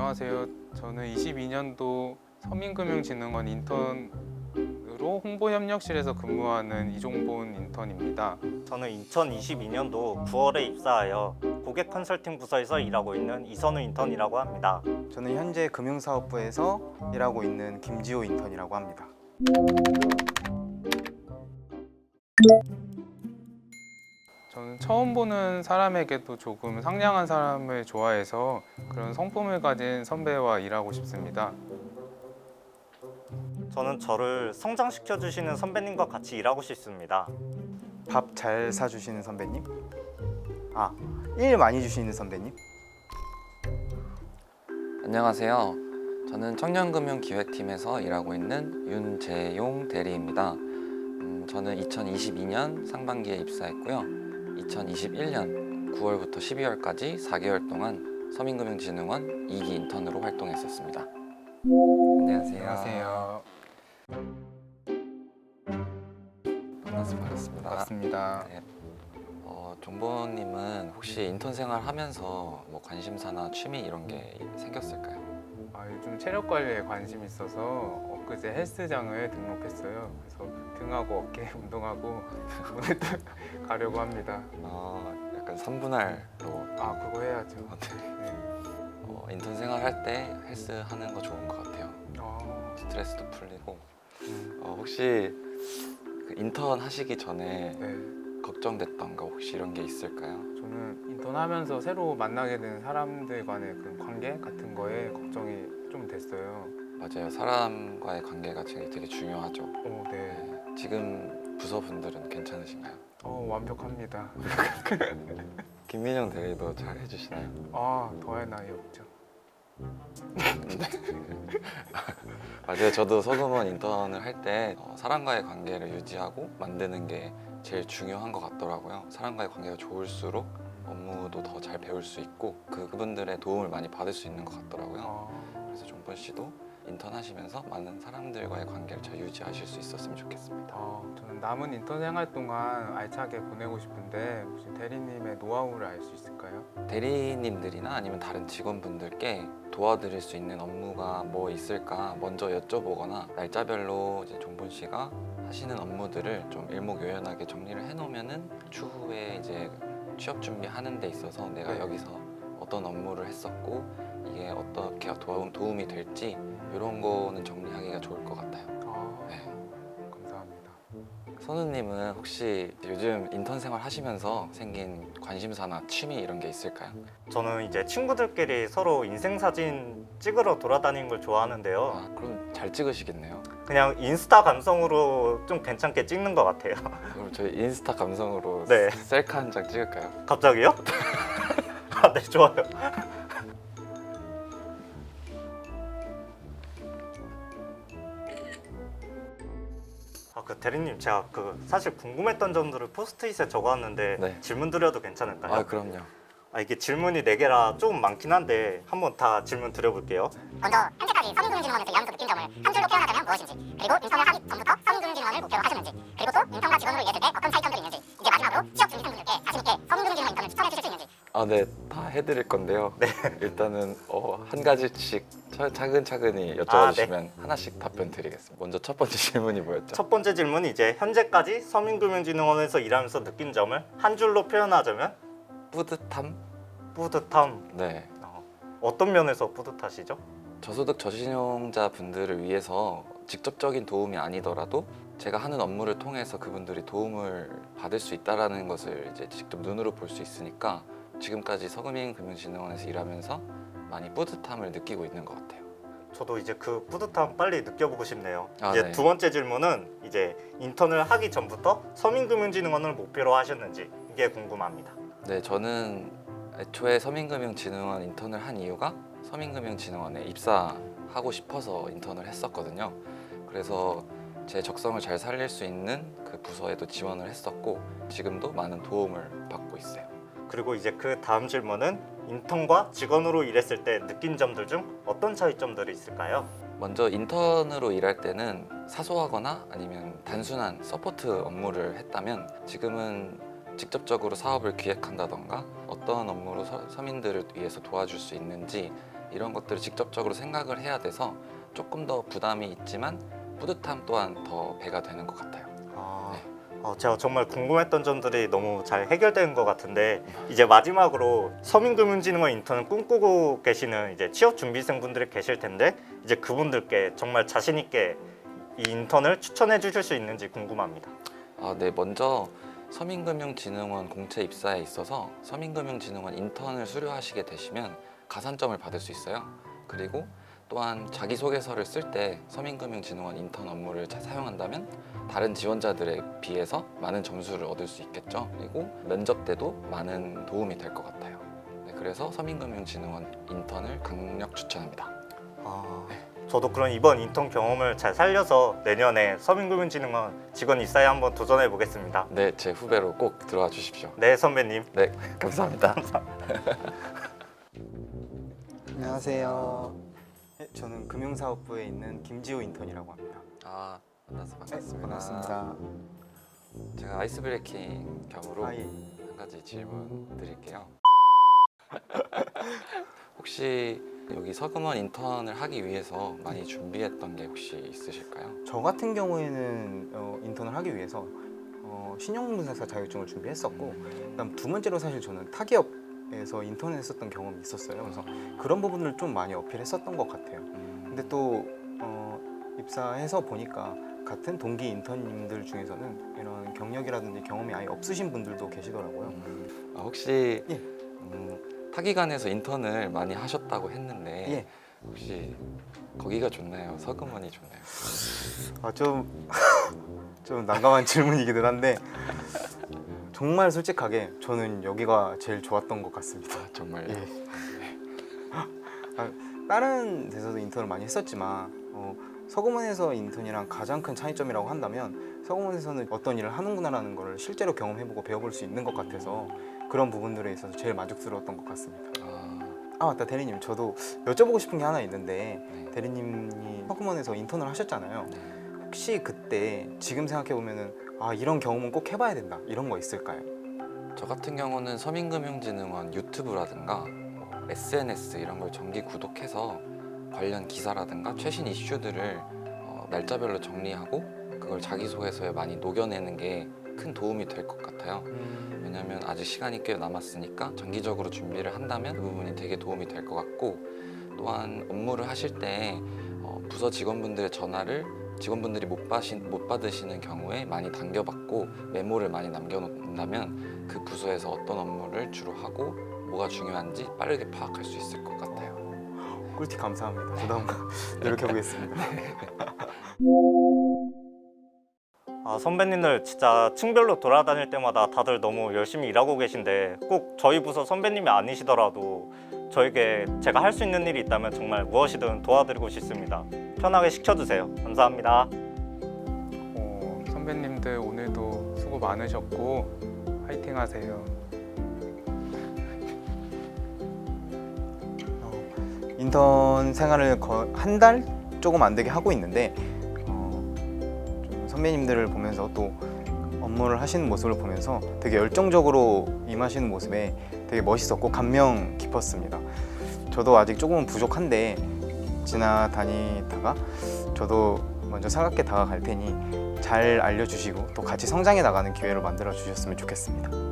안녕하세요. 저는 22년도 서민금융진흥원 인턴으로 홍보협력실에서 근무하는 이종본 인턴입니다. 저는 2022년도 9월에 입사하여 고객 컨설팅 부서에서 일하고 있는 이선우 인턴이라고 합니다. 저는 현재 금융사업부에서 일하고 있는 김지호 인턴이라고 합니다. 저는 처음 보는 사람에게도 조금 상냥한 사람을 좋아해서 그런 성품을 가진 선배와 일하고 싶습니다. 저는 저를 성장시켜 주시는 선배님과 같이 일하고 싶습니다. 밥 잘 사주시는 선배님? 아, 일 많이 주시는 선배님? 안녕하세요. 저는 청년금융기획팀에서 일하고 있는 윤재용 대리입니다. 음, 저는 2022년 상반기에 입사했고요. 2021년 9월부터 12월까지 4개월 동안 서민금융진흥원 2기 인턴으로 활동했었습니다. 안녕하세요. 안녕하세요. 반갑습니다. 반갑습니다. 반갑습니다. 네. 어, 종보님은 혹시 인턴 생활 하면서 뭐 관심사나 취미 이런 게 생겼을까요? 아, 요즘 체력 관리에 관심이 있어서 엊그제 헬스장을 등록했어요. 그래서 등하고 어깨 운동하고 오늘 또 가려고 합니다. 어, 약간 3분할로 아, 그거 해야죠. 네. 어, 인턴 생활할 때 헬스 하는 거 좋은 것 같아요. 아, 스트레스도 풀리고 음, 어, 혹시 그 인턴 하시기 전에 네. 걱정됐던 거 혹시 이런 게 있을까요? 저는 인턴하면서 새로 만나게 된 사람들 간의 그 관계 같은 거에 걱정이 좀 됐어요. 맞아요. 사람과의 관계가 되게, 되게 중요하죠. 오, 네. 네. 지금 부서분들은 괜찮으신가요? 어, 완벽합니다. 김민영 대리도 잘 해주시나요? 아, 더할 나위 없죠. 맞아요. 저도 서금원 인턴을 할 때 사람과의 관계를 유지하고 만드는 게 제일 중요한 것 같더라고요. 사람과의 관계가 좋을수록 업무도 더 잘 배울 수 있고 그- 그분들의 도움을 많이 받을 수 있는 것 같더라고요. 아, 그래서 종본 씨도 인턴 하시면서 많은 사람들과의 관계를 잘 유지하실 수 있었으면 좋겠습니다. 아, 저는 남은 인턴 생활 동안 알차게 보내고 싶은데 혹시 대리님의 노하우를 알 수 있을까요? 대리님들이나 아니면 다른 직원분들께 도와드릴 수 있는 업무가 뭐 있을까 먼저 여쭤보거나 날짜별로 이제 종본 씨가 하시는 업무들을 좀 일목요연하게 정리를 해놓으면은 추후에 이제 취업 준비하는 데 있어서 내가 네. 여기서 어떤 업무를 했었고 이게 어떻게 도움, 도움이 될지 이런 거는 정리하기가 좋을 것 같아요. 아, 네. 감사합니다. 선우님은 혹시 요즘 인턴 생활 하시면서 생긴 관심사나 취미 이런 게 있을까요? 저는 이제 친구들끼리 서로 인생 사진 찍으러 돌아다니는 걸 좋아하는데요. 아, 그럼 잘 찍으시겠네요. 그냥 인스타 감성으로 좀 괜찮게 찍는 것 같아요. 그럼 저희 인스타 감성으로 네. 셀카 한 장 찍을까요? 갑자기요? 아, 네, 좋아요. 그 대리님 제가 그 사실 궁금했던 점들을 포스트잇에 적어왔는데 네. 질문 드려도 괜찮을까요? 아 그럼요. 아, 이게 질문이 네 개라 조금 많긴 한데 한번 다 질문 드려볼게요. 먼저 현재까지 서민금융진흥원에서 일하면서 느낀 점을 한 줄로 표현하자면 무엇인지 그리고 인턴을 하기 전부터 서민금융진흥원을 목표로 하셨는지 그리고 또 인턴과 직원으로 일했을 때 어떤 차이점들이 있는지 이제 마지막으로 취업 준비생분들께 자신있게 서민금융진흥원 인턴을 추천해 주실 수 있는지 아 네, 다 해드릴 건데요. 네. 일단은 어, 한 가지씩 차, 차근차근히 여쭤봐 아, 네. 주시면 하나씩 답변 드리겠습니다. 먼저 첫 번째 질문이 뭐였죠? 첫 번째 질문이 이제 현재까지 서민금융진흥원에서 일하면서 느낀 점을 한 줄로 표현하자면 뿌듯함? 뿌듯함. 네. 어, 어떤 면에서 뿌듯하시죠? 저소득 저신용자 분들을 위해서 직접적인 도움이 아니더라도 제가 하는 업무를 통해서 그분들이 도움을 받을 수 있다라는 것을 이제 직접 눈으로 볼 수 있으니까 지금까지 서금인 금융진흥원에서 일하면서 많이 뿌듯함을 느끼고 있는 것 같아요. 저도 이제 그 뿌듯함 빨리 느껴보고 싶네요. 아, 이제 네. 두 번째 질문은 이제 인턴을 하기 전부터 서민금융진흥원을 목표로 하셨는지 이게 궁금합니다. 네, 저는 애초에 서민금융진흥원 인턴을 한 이유가 서민금융진흥원에 입사하고 싶어서 인턴을 했었거든요. 그래서 제 적성을 잘 살릴 수 있는 그 부서에도 지원을 했었고 지금도 많은 도움을 받고 있어요. 그리고 이제 그 다음 질문은 인턴과 직원으로 일했을 때 느낀 점들 중 어떤 차이점들이 있을까요? 먼저 인턴으로 일할 때는 사소하거나 아니면 단순한 서포트 업무를 했다면 지금은 직접적으로 사업을 기획한다던가 어떤 업무로 서, 서민들을 위해서 도와줄 수 있는지 이런 것들을 직접적으로 생각을 해야 돼서 조금 더 부담이 있지만 뿌듯함 또한 더 배가 되는 것 같아요. 어, 제가 정말 궁금했던 점들이 너무 잘 해결된 것 같은데 이제 마지막으로 서민금융진흥원 인턴을 꿈꾸고 계시는 이제 취업 준비생분들이 계실 텐데 이제 그분들께 정말 자신 있게 이 인턴을 추천해 주실 수 있는지 궁금합니다. 아, 네, 먼저 서민금융진흥원 공채 입사에 있어서 서민금융진흥원 인턴을 수료하시게 되시면 가산점을 받을 수 있어요. 그리고 또한 자기소개서를 쓸 때 서민금융진흥원 인턴 업무를 잘 사용한다면 다른 지원자들에 비해서 많은 점수를 얻을 수 있겠죠. 그리고 면접 때도 많은 도움이 될 것 같아요. 네, 그래서 서민금융진흥원 인턴을 강력 추천합니다. 아, 저도 그런 이번 인턴 경험을 잘 살려서 내년에 서민금융진흥원 직원 입사에 한번 도전해 보겠습니다. 네, 제 후배로 꼭 들어와 주십시오. 네 선배님. 네, 감사합니다. 안녕하세요. 네, 저는 금융사업부에 있는 김지호 인턴이라고 합니다. 아, 만나서 네, 반갑습니다. 반갑습니다. 제가 아이스 브레이킹 겸으로 아, 예. 한 가지 질문 드릴게요. 혹시 여기 서금원 인턴을 하기 위해서 많이 준비했던 게 혹시 있으실까요? 저 같은 경우에는 어, 인턴을 하기 위해서 어, 신용분석사 자격증을 준비했었고 그다음 두 번째로 사실 저는 타기업에서 인턴을 했었던 경험이 있었어요. 그래서 그런 부분을 좀 많이 어필했었던 것 같아요. 음, 근데 또 어, 입사해서 보니까 같은 동기 인턴님들 중에서는 이런 경력이라든지 경험이 아예 없으신 분들도 계시더라고요. 음, 아, 혹시 예. 음, 타기관에서 인턴을 많이 하셨다고 했는데 예. 혹시 거기가 좋나요? 서금원이 좋나요? 아, 좀, 좀 난감한 질문이기는 한데 정말 솔직하게 저는 여기가 제일 좋았던 것 같습니다. 아, 정말요? 예. 아, 다른 데서도 인턴을 많이 했었지만 어, 서금원에서 인턴이랑 가장 큰 차이점이라고 한다면 서금원에서는 어떤 일을 하는구나라는 걸 실제로 경험해보고 배워볼 수 있는 것 같아서 그런 부분들에 있어서 제일 만족스러웠던 것 같습니다. 아, 아 맞다 대리님 저도 여쭤보고 싶은 게 하나 있는데 네. 대리님이 서금원에서 인턴을 하셨잖아요. 네. 혹시 그때 지금 생각해 보면은 아 이런 경험은 꼭 해봐야 된다 이런 거 있을까요? 저 같은 경우는 서민금융진흥원 유튜브라든가 뭐 SNS 이런 걸 정기 구독해서 관련 기사라든가 최신 이슈들을 어, 날짜별로 정리하고 그걸 자기소개서에 많이 녹여내는 게 큰 도움이 될 것 같아요. 왜냐하면 아직 시간이 꽤 남았으니까 정기적으로 준비를 한다면 그 부분이 되게 도움이 될 것 같고 또한 업무를 하실 때 어, 부서 직원분들의 전화를 직원분들이 못, 받으신, 못 받으시는 경우에 많이 당겨받고 메모를 많이 남겨놓는다면 그 부서에서 어떤 업무를 주로 하고 뭐가 중요한지 빠르게 파악할 수 있을 것 같아요. 꿀팁 감사합니다. 저도 한번 노력해 보겠습니다. 아, 선배님들 진짜 층별로 돌아다닐 때마다 다들 너무 열심히 일하고 계신데 꼭 저희 부서 선배님이 아니시더라도 저에게 제가 할 수 있는 일이 있다면 정말 무엇이든 도와드리고 싶습니다. 편하게 시켜주세요. 감사합니다. 어, 선배님들 오늘도 수고 많으셨고 화이팅 하세요. 인턴 생활을 한 달 조금 안 되게 하고 있는데 어, 좀 선배님들을 보면서 또 업무를 하시는 모습을 보면서 되게 열정적으로 임하시는 모습에 되게 멋있었고 감명 깊었습니다. 저도 아직 조금은 부족한데 지나다니다가 저도 먼저 살갑게 다가갈 테니 잘 알려주시고 또 같이 성장해 나가는 기회를 만들어 주셨으면 좋겠습니다.